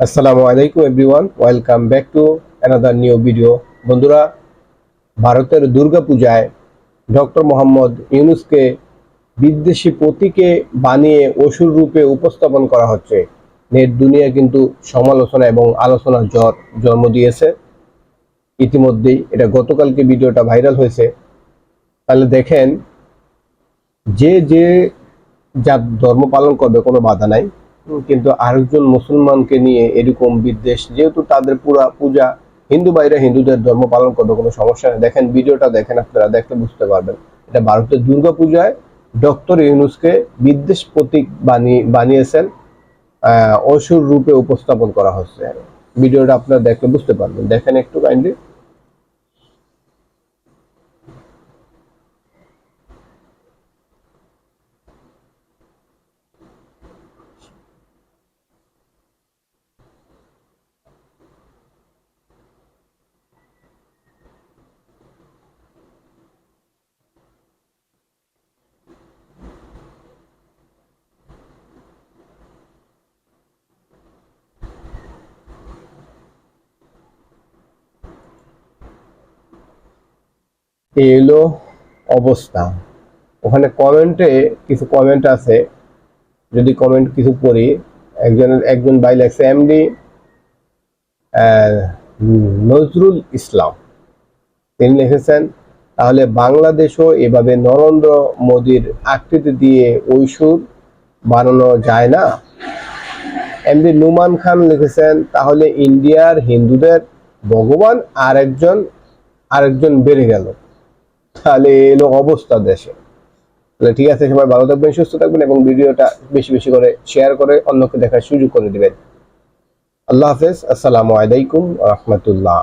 আসসালামু আলাইকুম everyone welcome back to another new video বন্ধুরা, ভারতের দুর্গাপূজায় ডক্টর মোহাম্মদ ইউনুসকে বিদ্বেষী প্রতীকে বানিয়ে অসুর রূপে উপস্থাপন করা হচ্ছে। নেট দুনিয়া কিন্তু সমালোচনা এবং আলোচনার জ্বর জন্ম দিয়েছে। ইতিমধ্যেই এটা গতকালকে ভিডিওটা ভাইরাল হয়েছে। তাহলে দেখেন, যে যে যার ধর্ম পালন করবে কোনো বাধা নাই। কিন্তু আরেকজন মুসলমানকে নিয়ে এরকম বিদ্বেষ, যেহেতু তাদের পুরা পূজা হিন্দু বাইরে হিন্দুদের ধর্ম পালন করবে কোনো সমস্যা নেই। দেখেন, ভিডিওটা দেখেন আপনারা, দেখলে বুঝতে পারবেন। এটা ভারতের দুর্গা পূজায় ডক্টর ইউনুসকে বিদ্বেষ প্রতীক বানিয়ে বানিয়েছেন অসুর রূপে উপস্থাপন করা হচ্ছে। ভিডিওটা আপনারা দেখলে বুঝতে পারবেন। দেখেন একটু কাইন্ডলি এই হলো অবস্থা। ওখানে কমেন্টে কিছু কমেন্ট আছে। যদি কমেন্ট কিছু পড়ি একজনের একজন ভাই লেখছে এমডি নজরুল ইসলাম। তিনি লিখেছেন, তাহলে বাংলাদেশও এভাবে নরেন্দ্র মোদীর আকৃতি দিয়ে ঐশ্বর বানানো যায় না? এমডি নুমান খান লিখেছেন, তাহলে ইন্ডিয়ার হিন্দুদের ভগবান আরেকজন আরেকজন বেড়ে গেল। তাহলে এলো অবস্থা দেশে। তাহলে ঠিক আছে, সবাই ভালো থাকবেন, সুস্থ থাকবেন এবং ভিডিওটা বেশি বেশি করে শেয়ার করে অন্যকে দেখার সুযোগ করে দিবেন। আল্লাহ হাফেজ, আসসালামু আলাইকুম রহমতুল্লাহ।